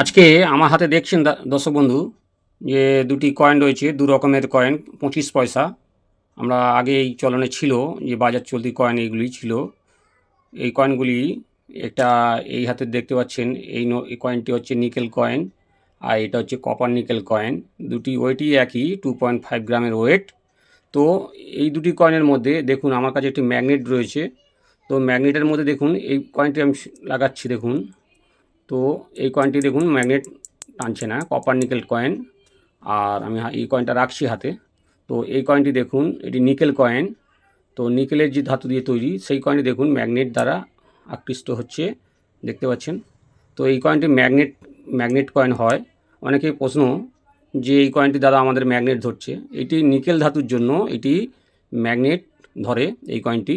আজকে আমার হাতে দেখছেন দর্শক বন্ধু, যে দুটি কয়েন রয়েছে, দু রকমের কয়েন পঁচিশ পয়সা। আমরা আগে এই চলনে ছিল, যে বাজার চলতি কয়েন এইগুলি ছিল। এই কয়েনগুলি একটা এই হাতে দেখতে পাচ্ছেন, এই এই কয়েনটি হচ্ছে নিকেল কয়েন আর এটা হচ্ছে কপার নিকেল কয়েন দুটি ওয়েটই একই টু পয়েন্ট ফাইভ গ্রামের ওয়েট। তো এই দুটি কয়েনের মধ্যে দেখুন, আমার কাছে একটি ম্যাগনেট রয়েছে। তো ম্যাগনেটের মধ্যে দেখুন, এই কয়েনটি আমি লাগাচ্ছি, দেখুন। তো এই কয়েনটি দেখুন ম্যাগনেট টানছে না কপার নিকেল কয়েন আর আমি এই কয়েনটা রাখছি হাতে। তো এই কয়েনটি দেখুন, এটি নিকেল কয়েন তো নিকেলের যে ধাতু দিয়ে তৈরি, সেই কয়েনটি দেখুন ম্যাগনেট দ্বারা আকৃষ্ট হচ্ছে, দেখতে পাচ্ছেন? তো এই কয়েনটি ম্যাগনেট ম্যাগনেট কয়েন হয়। অনেকেই প্রশ্ন যে এই কয়েনটি দ্বারা আমাদের ম্যাগনেট ধরছে। এটি নিকেল ধাতুর জন্য এটি ম্যাগনেট ধরে, এই কয়েনটি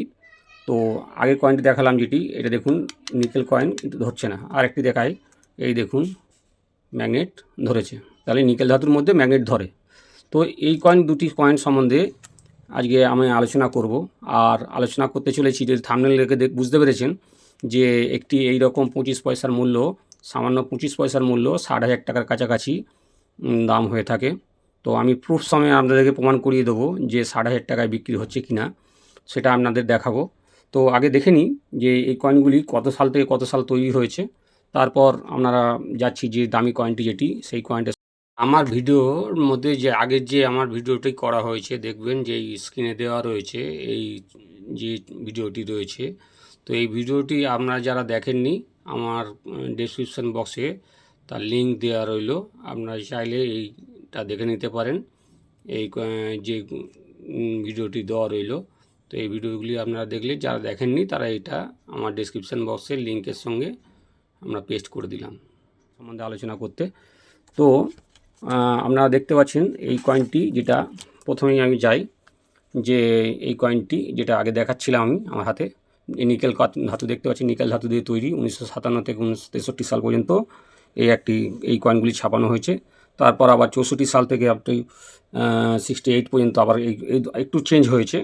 তো আগের কয়েনটি দেখালাম যেটি, এটা দেখুন নিকেল কয়েন কিন্তু ধরছে না। আর একটি দেখাই, এই দেখুন ম্যাগনেট ধরেছে। তাহলে নিকেল ধাতুর মধ্যে ম্যাগনেট ধরে। তো এই কয়েন দুটি কয়েন সম্বন্ধে আজকে আমি আলোচনা করব। আর আলোচনা করতে চলেছি যে থামনেল রেখে বুঝতে পেরেছেন যে একটি এই রকম পঁচিশ পয়সার মূল্য, সামান্য পঁচিশ পয়সার মূল্য, ষাট হাজার টাকার কাছাকাছি দাম হয়ে থাকে। তো আমি প্রুফ সময় আপনাদেরকে প্রমাণ করিয়ে দেবো যে ষাট হাজার টাকায় বিক্রি হচ্ছে কি না সেটা আপনাদের দেখাবো। তো আগে দেখে নিই যে এই কয়েনগুলি কত সাল থেকে কত সাল তৈরি হয়েছে। তারপর আপনারা যাচ্ছি যে দামি কয়েনটি যেটি, সেই কয়েনটা আমার ভিডিওর মধ্যে যে আগের যে আমার ভিডিওটি করা হয়েছে, দেখবেন যে স্ক্রিনে দেওয়া রয়েছে, এই যে ভিডিওটি রয়েছে। তো এই ভিডিওটি আপনারা যারা দেখেননি, আমার ডেসক্রিপশন বক্সে তার লিঙ্ক দেওয়া রইল। আপনারা চাইলে এইটা দেখে নিতে পারেন। এই, যে ভিডিওটি দেওয়া রইল। তো এই ভিডিওগুলি আপনারা দেখলে, যারা দেখেননি, তারা এটা আমার ডেসক্রিপশন বক্সে লিঙ্কের সঙ্গে আমরা পেস্ট করে দিলাম সম্বন্ধে আলোচনা করতে। তো আপনারা দেখতে পাচ্ছেন এই কয়েনটি যেটা প্রথমেই আমি যাই, যে এই কয়েনটি যেটা আগে দেখাচ্ছিলাম আমি আমার হাতে নিকেল ধাতু দেখতে পাচ্ছি নিকেল ধাতু দিয়ে তৈরি উনিশশো সাতান্ন থেকে উনিশশো তেষট্টি সাল পর্যন্ত এই একটি, এই কয়েনগুলি ছাপানো হয়েছে। তারপর আবার চৌষট্টি সাল থেকে আপনি সিক্সটি এইট পর্যন্ত আবার এই- একটু চেঞ্জ হয়েছে।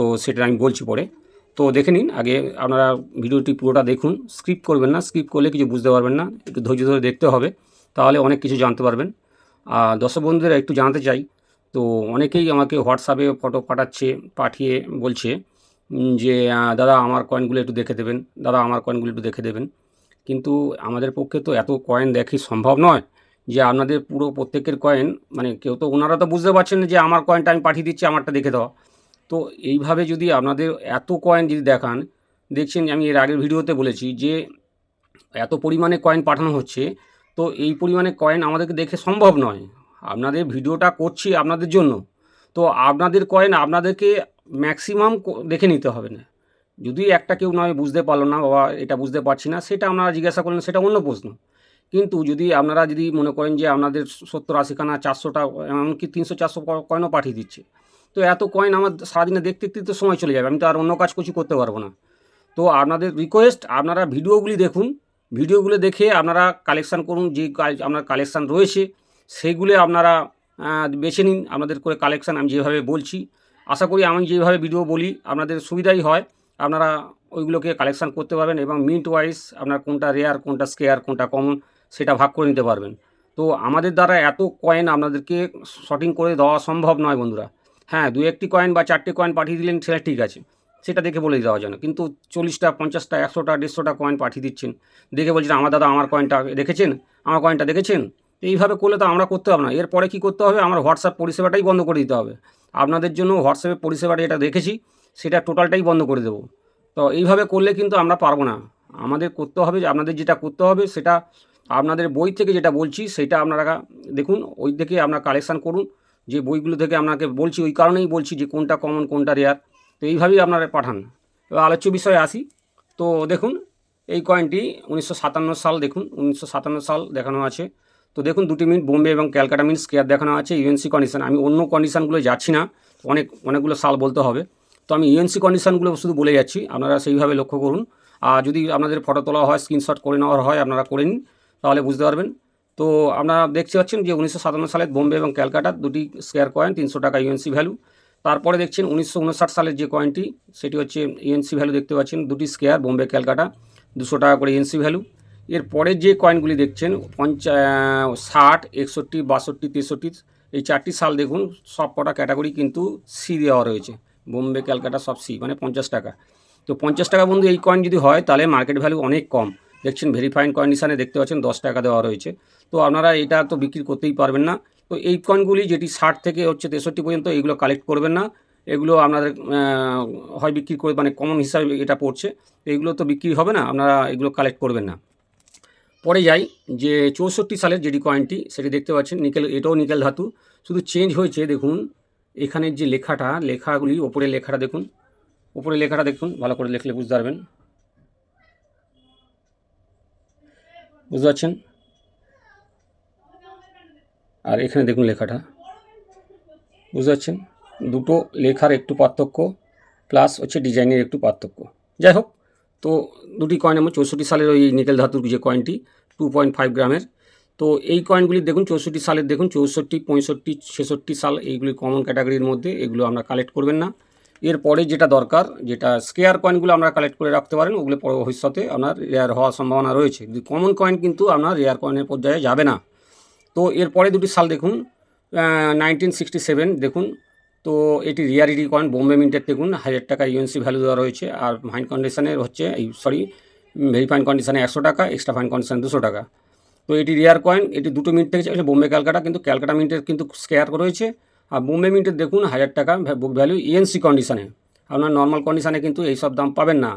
তো সেটা আমি বলছি পরে। তো দেখে নিন, আগে আপনারা ভিডিওটি পুরোটা দেখুন। স্কিপ করবেন না, স্কিপ করলে কিছু বুঝতে পারবেন না, একটু ধৈর্য ধরে দেখতে হবে, তাহলে অনেক কিছু জানতে পারবেন। আর দর্শক বন্ধুরা একটু জানাতে চাই, তো অনেকেই আমাকে হোয়াটসঅ্যাপে ফটো পাঠাচ্ছে, পাঠিয়ে বলছে যে দাদা আমার কয়েনগুলো একটু দেখে দেবেন, দাদা আমার কয়েনগুলো একটু দেখে দেবেন। কিন্তু আমাদের পক্ষে তো এত কয়েন দেখি সম্ভব নয় যে আপনাদের পুরো প্রত্যেকের কয়েন মানে কেউ তো, ওনারা তো বুঝতে পারছেন যে আমার কয়েনটা আমি পাঠিয়ে দিচ্ছি, আমারটা দেখে দেওয়া। তো এইভাবে যদি আপনাদের এত কয়েন যদি দেখান, দেখছেন আমি এর আগের ভিডিওতে বলেছি যে এত পরিমাণে কয়েন পাঠানো হচ্ছে, তো এই পরিমাণে কয়েন আমাদেরকে দেখে সম্ভব নয়। আপনাদের ভিডিওটা করছি আপনাদের জন্য। তো আপনাদের কয়েন আপনাদেরকে ম্যাক্সিমাম দেখে নিতে হবে না। যদি একটা কেউ নয় বুঝতে পারল না, বাবা এটা বুঝতে পারছি না, সেটা আপনারা জিজ্ঞাসা করলেন, সেটা অন্য প্রশ্ন। কিন্তু যদি আপনারা যদি মনে করেন যে আপনাদের সত্তর, আশিখানা, চারশোটা, এমনকি তিনশো, চারশো কয়েনও পাঠিয়ে দিচ্ছে তো এত কয়েন আমার সারাদিনে দেখতে দেখতে তো সময় চলে যাবে, আমি তো আর অন্য কাজ কিছু করতে পারব না। তো আপনাদের রিকোয়েস্ট আপনারা ভিডিওগুলি দেখুন, ভিডিওগুলো দেখে আপনারা কালেকশান করুন, যে আপনার কালেকশান রয়েছে, সেগুলো আপনারা বেছে নিন, আপনাদের করে কালেকশান আমি যেভাবে বলছি। আশা করি আমি যেভাবে ভিডিও বলি, আপনাদের সুবিধাই হয়, আপনারা ওইগুলোকে কালেকশান করতে পারবেন এবং মিন্ট ওয়াইজ আপনার কোনটা রেয়ার কোনটা স্কেয়ার কোনটা কমন সেটা ভাগ করে নিতে পারবেন। তো আমাদের দ্বারা এত কয়েন আপনাদেরকে শর্টিং করে দেওয়া সম্ভব নয় বন্ধুরা। হ্যাঁ দু একটি কয়েন বা চারটি কয়েন পাঠিয়ে দিলেন, সেটা ঠিক আছে। সেটা দেখে বলে দেওয়া যায় না কিন্তু চল্লিশটা, পঞ্চাশটা, একশোটা, দেড়শোটা কয়েন পাঠিয়ে দিচ্ছেন। দেখে বলছেন, আমার দাদা আমার কয়েনটা দেখেছেন আমার কয়েনটা দেখেছেন? এইভাবে করলে তো আমরা করতে হবে না। এরপরে কী করতে হবে? আমার হোয়াটসঅ্যাপ পরিষেবাটাই বন্ধ করে দিতে হবে। আপনাদের জন্য হোয়াটসঅ্যাপের পরিষেবাটা যেটা দেখেছি, সেটা টোটালটাই বন্ধ করে দেবো। তো এইভাবে করলে কিন্তু আমরা পারব না। আমাদের করতে হবে আপনাদের যেটা করতে হবে, সেটা আপনাদের বই থেকে যেটা বলছি, সেটা আপনারা দেখুন, ওই থেকে আপনারা কালেকশান করুন। যে বইগুলো থেকে আপনাকে বলছি, ওই কারণেই বলছি যে কোনটা কমন কোনটা রেয়ার তো এইভাবেই আপনারা পাঠান। এবার আলোচ্য বিষয়ে আসি। তো দেখুন, এই কয়েনটি উনিশশো সাতান্ন সাল দেখুন, উনিশশো সাতান্ন সাল দেখানো আছে। তো দেখুন, দুটি মিনিট বোম্বে এবং ক্যালকাটা মিনিট স্কেয়ার দেখানো আছে ইউএনসি কন্ডিশন আমি অন্য কন্ডিশনগুলো যাচ্ছি না, অনেক, অনেকগুলো সাল বলতে হবে। তো আমি ইউএনসি কন্ডিশনগুলো শুধু বলে যাচ্ছি, আপনারা সেইভাবে লক্ষ্য করুন। আর যদি আপনাদের ফটো তোলা হয় স্ক্রিনশট করে নেওয়ার হয়, আপনারা করে নিন, তাহলে বুঝতে পারবেন। তো আপনারা দেখতে পাচ্ছেন যে উনিশশো সাতান্ন সালে বোম্বে এবং ক্যালকাটা দুটি স্কোয়ার কয়েন, তিনশো টাকা ইউএনসি ভ্যালু তারপরে দেখছেন উনিশশো উনষাট সালের যে কয়েনটি, সেটি হচ্ছে ইউএনসি ভ্যালু দেখতে পাচ্ছেন, দুটি স্কোয়ার, বোম্বে, ক্যালকাটা, দুশো টাকা করে ইউএনসি ভ্যালু এর পরে যে কয়েনগুলি দেখছেন, পঞ্চা, ষাট, একষট্টি, বাষট্টি, তেষট্টি, এই চারটি সাল দেখুন, সব কটা ক্যাটাগরি কিন্তু সি দেওয়া রয়েছে। বোম্বে, ক্যালকাটা সব সি মানে পঞ্চাশ টাকা। তো পঞ্চাশ টাকা বন্ধু, এই কয়েন যদি হয়, তাহলে মার্কেট ভ্যালু অনেক কম। দেখছেন ভেরিফাইড কন্ডিশনে দেখতে পাচ্ছেন দশ টাকা দেওয়া রয়েছে। তো আপনারা এটা তো বিক্রি করতেই পারবেন না। তো এই কয়েনগুলি যেটি ষাট থেকে হচ্ছে তেষট্টি পর্যন্ত এইগুলো কালেক্ট করবেন না। এগুলো আপনাদের হয় বিক্রি করে মানে কমন হিসাবে এটা পড়ছে। এগুলো তো বিক্রি হবে না, আপনারা এগুলো কালেক্ট করবেন না। পরে যাই, যে চৌষট্টি সালের যেটি কয়েনটি সেটি দেখতে পাচ্ছেন, নিকেল, এটাও নিকেল ধাতু। শুধু চেঞ্জ হয়েছে, দেখুন এখানের যে লেখাটা, লেখাগুলি ওপরে লেখাটা দেখুন। ওপরে লেখাটা দেখুন, ভালো করে লিখলে বুঝতে পারবেন। বুঝতে পারছেন? আর এখানে দেখুন লেখাটা। বুঝতে পারছেন? দুটো লেখার একটু পার্থক্য প্লাস হচ্ছে ডিজাইনের একটু পার্থক্য। যাই হোক, তো দুটি কয়েন আমার চৌষট্টি সালের ওই নিকেল ধাতুর যে কয়েনটি টু পয়েন্ট ফাইভ গ্রামের। তো এই কয়েনগুলি দেখুন, চৌষট্টি সালের দেখুন, চৌষট্টি, পঁয়ষট্টি, ছেষট্টি সাল, এইগুলি কমন ক্যাটাগরির মধ্যে, এগুলো আমরা কালেক্ট করবেন না। এরপরে যেটা দরকার, যেটা স্কেয়ার কয়েনগুলো আমরা কালেক্ট করে রাখতে পারেন, ওগুলো ভবিষ্যতে আপনার রেয়ার হওয়ার সম্ভাবনা রয়েছে। কমন কয়েন কিন্তু আপনার রেয়ার কয়েনের পর্যায়ে যাবে না। তো এরপরে দুটি সাল দেখুন নাইনটিন সিক্সটি সেভেন দেখুন, তো এটি রিয়ারিটি কয়েন বোম্বে মিন্টের দেখুন, হাজার টাকা ইউএনসি ভ্যালু দেওয়া রয়েছে, আর ফাইন কন্ডিশনের হচ্ছে, এই সরি ভেরি ফাইন কন্ডিশনে একশো টাকা এক্সট্রা ফাইন কন্ডিশনে দুশো টাকা। তো এটি রিয়ার কয়েন এটি দুটো মিনিট থেকে বোম্বে ক্যালকাটা কিন্তু ক্যালকাটা মিন্টের কিন্তু স্কেয়ার রয়েছে। আর বোম্বে মিন্টের দেখুন হাজার টাকা বুক ভ্যালু ইএনসি কন্ডিশানে আপনার নর্মাল কন্ডিশানে কিন্তু এইসব দাম পাবেন না।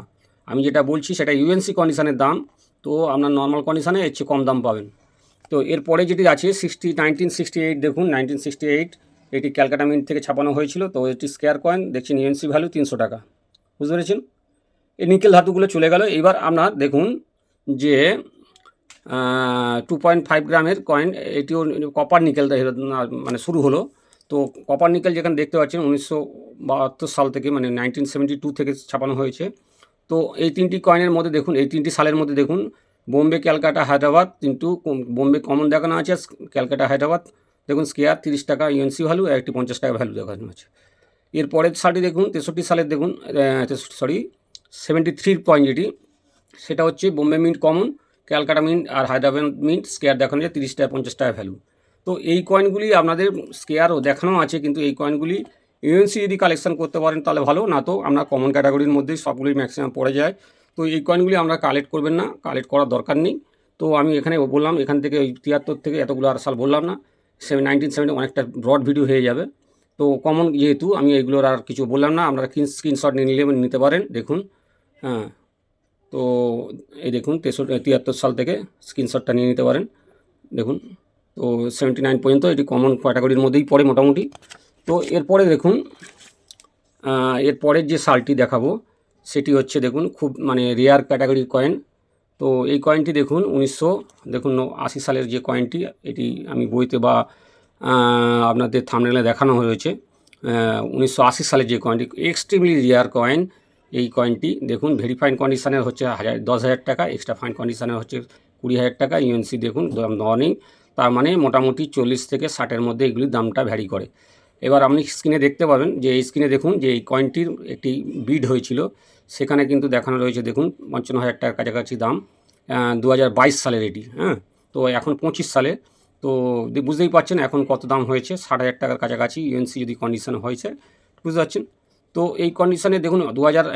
আমি যেটা বলছি সেটা ইউএনসি কন্ডিশানের দাম, তো আপনার নর্মাল কন্ডিশানে এর চেয়ে কম দাম পাবেন। তো এরপরে যেটি আছে সিক্সটি নাইনটিন সিক্সটি এইট দেখুন নাইনটিন সিক্সটি এইট এটি ক্যালকাটা মিন্ট থেকে ছাপানো হয়েছিল, তো এটি স্কেয়ার কয়েন দেখছেন ইউএনসি ভ্যালু তিনশো টাকা। বুঝতে পেরেছেন? এই নিকেল ধাতুগুলো চলে গেল। এবার আপনার দেখুন যে টু পয়েন্ট ফাইভ গ্রামের কয়েন এটিও কপার নিকেল মানে শুরু হলো। তো কপার নিকেল যেখানে দেখতে পাচ্ছেন উনিশশো বাহাত্তর সাল থেকে মানে নাইনটিন সেভেন্টি টু থেকে ছাপানো হয়েছে। তো এই তিনটি কয়েনের মধ্যে দেখুন, এই তিনটি সালের মধ্যে দেখুন বোম্বে ক্যালকাটা হায়দ্রাবাদ কিন্তু বোম্বে কমন দেখানো আছে ক্যালকাটা হায়দ্রাবাদ দেখুন স্কেয়ার তিরিশ টাকা ইউএনসি ভ্যালু আর একটি পঞ্চাশ টাকা ভ্যালু দেখানো আছে। এর পরের সালটি দেখুন, তেষট্টি সালের দেখুন তেষট্টি সরি সেভেন্টি থ্রির পয়েন্ট যেটি, সেটা হচ্ছে Bombay mint common Calcutta mint আর হায়দ্রাবাদ মিন্ট স্কেয়ার দেখানো যায় তিরিশ টাকা, পঞ্চাশ টাকা ভ্যালু তো এই কয়েনগুলি আপনাদের স্কেয়ারও দেখানো আছে, কিন্তু এই কয়েনগুলি ইউএনসি যদি কালেকশন করতে পারেন তাহলে ভালো, না তো আমরা কমন ক্যাটাগরির মধ্যেই সবগুলি ম্যাক্সিমাম পড়ে যায়। তো এই কয়েনগুলি আমরা কালেক্ট করবেন না কালেক্ট করার দরকার নেই। তো আমি এখানে বললাম, এখান থেকে ওই তিয়াত্তর থেকে এতগুলো আর সাল বললাম না সেভেন নাইনটিন সেভেন্টি অনেকটা ব্রড ভিডিও হয়ে যাবে। তো কমন যেহেতু, আমি এগুলোর আর কিছু বললাম না, আপনারা স্ক্রিনশট নিয়ে নিলে নিতে পারেন, দেখুন হ্যাঁ। তো এই দেখুন তেষট্টি তিয়াত্তর সাল থেকে স্ক্রিনশটটা নিয়ে নিতে পারেন, দেখুন। তো সেভেন্টি নাইন পর্যন্ত এটি কমন ক্যাটাগরির মধ্যেই পড়ে মোটামুটি। তো এরপরে দেখুন এরপরের যে সালটি দেখাবো, সেটি হচ্ছে দেখুন, খুব মানে রেয়ার ক্যাটাগরির কয়েন তো এই কয়েনটি দেখুন, উনিশশো, দেখুন আশি সালের যে কয়েনটি এটি আমি বইতে বা আপনাদের থামনেলে দেখানো হয়েছে। উনিশশো আশি সালের যে কয়েনটি এক্সট্রিমলি রেয়ার কয়েন এই কয়েনটি দেখুন ভেরিফাইড কন্ডিশনের হচ্ছে হাজার, দশ হাজার টাকা এক্সট্রা ফাইন কন্ডিশনের হচ্ছে কুড়ি হাজার টাকা ইউএনসি দেখুন দাম নেই। তার মানে মোটামুটি চল্লিশ থেকে ষাটের মধ্যে এগুলির দামটা ভ্যারি করে। এবার আপনি স্ক্রিনে দেখতে পাবেন যে এই স্ক্রিনে দেখুন যে এই কয়েনটির একটি বিড হয়েছিল, সেখানে কিন্তু দেখানো রয়েছে দেখুন পঞ্চান্ন হাজার টাকার কাছাকাছি দাম দু হাজার বাইশ সালের এটি হ্যাঁ? তো এখন পঁচিশ সালে, তো বুঝতেই পারছেন এখন কত দাম হয়েছে, ষাট হাজার টাকার কাছাকাছি ইউএনসি যদি কন্ডিশন হয়েছে, বুঝতে পারছেন? তো এই কন্ডিশনে দেখুন দু হাজার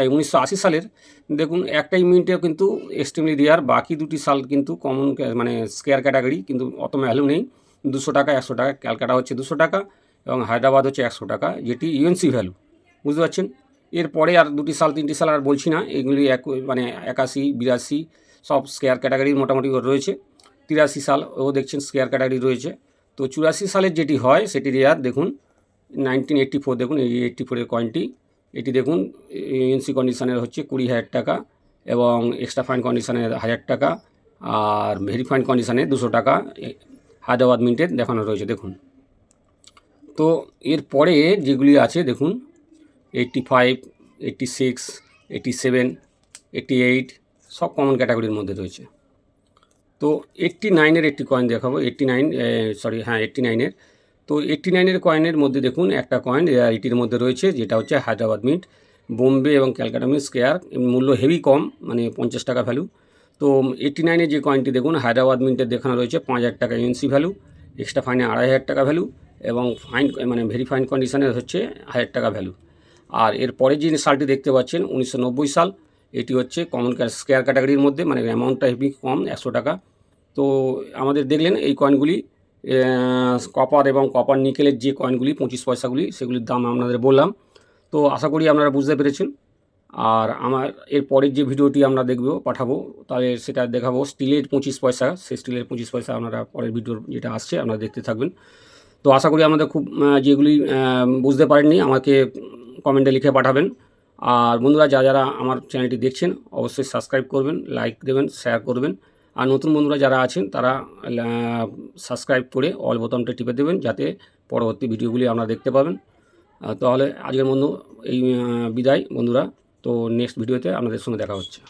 সালের, দেখুন, একটাই মিনিটে কিন্তু এক্সট্রিমলি রেয়ার বাকি দুটি সাল কিন্তু কমন মানে স্কেয়ার ক্যাটাগরি কিন্তু অত ভ্যালু নেই। দুশো টাকা, একশো টাকা, ক্যালকাটা হচ্ছে দুশো টাকা এবং হায়দ্রাবাদ হচ্ছে একশো টাকা, যেটি ইউএনসি ভ্যালু বুঝতে পারছেন? এরপরে আর দুটি সাল, তিনটি সাল আর বলছি না, এগুলি এক মানে একাশি, বিরাশি, সব স্কেয়ার ক্যাটাগরির মোটামুটি রয়েছে। তিরাশি সাল, ও দেখছেন স্কেয়ার ক্যাটাগরি রয়েছে। তো চুরাশি সালের যেটি হয়, সেটি রেয়ার দেখুন নাইনটিন এইট্টি ফোর দেখুন, এই এইট্টি ফোরের কয়েনটি এটি দেখুন ইউএনসি কন্ডিশনের হচ্ছে কুড়ি হাজার টাকা এবং এক্সট্রা ফাইন কন্ডিশনের হাজার টাকা আর ভেরিফাইড কন্ডিশনে দুশো টাকা হায়দ্রাবাদ মিন্টের দেখানো রয়েছে, দেখুন। তো এরপরে যেগুলি আছে, দেখুন eighty five eighty six eighty seven eighty eight সব কমন ক্যাটাগরির মধ্যে রয়েছে। তো এইট্টি নাইনের একটি কয়েন দেখাবো এইট্টি নাইন সরি হ্যাঁ এইট্টি নাইনের তো এইট্টি নাইনের কয়েনের মধ্যে দেখুন একটা কয়েন রেয়ারিটির মধ্যে রয়েছে, যেটা হচ্ছে হায়দ্রাবাদ মিন্ট বোম্বে এবং ক্যালকাটা মিন্ট স্কেয়ার মূল্য হেভি কম মানে পঞ্চাশ টাকা ভ্যালু তো এইটটি নাইনে যে কয়েনটি দেখুন, হায়দ্রাবাদ মিন্টের দেখানো রয়েছে পাঁচ হাজার টাকা এনসি ভ্যালু এক্সট্রা ফাইনে আড়াই হাজার টাকা ভ্যালু এবং ফাইন মানে ভেরি ফাইন হচ্ছে হাজার টাকা ভ্যালু আর এর পরের যে সালটি দেখতে পাচ্ছেন, উনিশশো নব্বই সাল, এটি হচ্ছে কমন স্কেয়ার ক্যাটাগরির মধ্যে মানে অ্যামাউন্টটা হেভি কম, একশো টাকা। তো আমাদের দেখলেন এই কয়েনগুলি কপার এবং কপার নিকেলের যে কয়েনগুলি পঁচিশ পয়সাগুলি, সেগুলির দাম আপনাদের বললাম। তো আশা করি আপনারা বুঝতে পেরেছেন। আর আমার, এর পরের যে ভিডিওটি আমরা দেখব, পাঠাবো, তাহলে সেটা দেখাবো। স্টিলের পঁচিশ পয়সা, সেই স্টিলের পঁচিশ পয়সা আপনারা পরের ভিডিওর যেটা আসছে, আপনারা দেখতে থাকবেন। তো আশা করি আমাদের খুব যেগুলি বুঝতে পারেননি, আমাকে কমেন্টে লিখে পাঠাবেন। আর বন্ধুরা যা যারা আমার চ্যানেলটি দেখছেন, অবশ্যই সাবস্ক্রাইব করবেন, লাইক দেবেন, শেয়ার করবেন। আর নতুন বন্ধুরা যারা আছেন, তারা সাবস্ক্রাইব করে অল বোতামটা টিপে দেবেন যাতে পরবর্তী ভিডিওগুলি আপনারা দেখতে পাবেন। তাহলে আজকের বন্ধু, এই বিদায় বন্ধুরা। তো নেক্সট ভিডিওতে আপনাদের সঙ্গে দেখা হচ্ছে।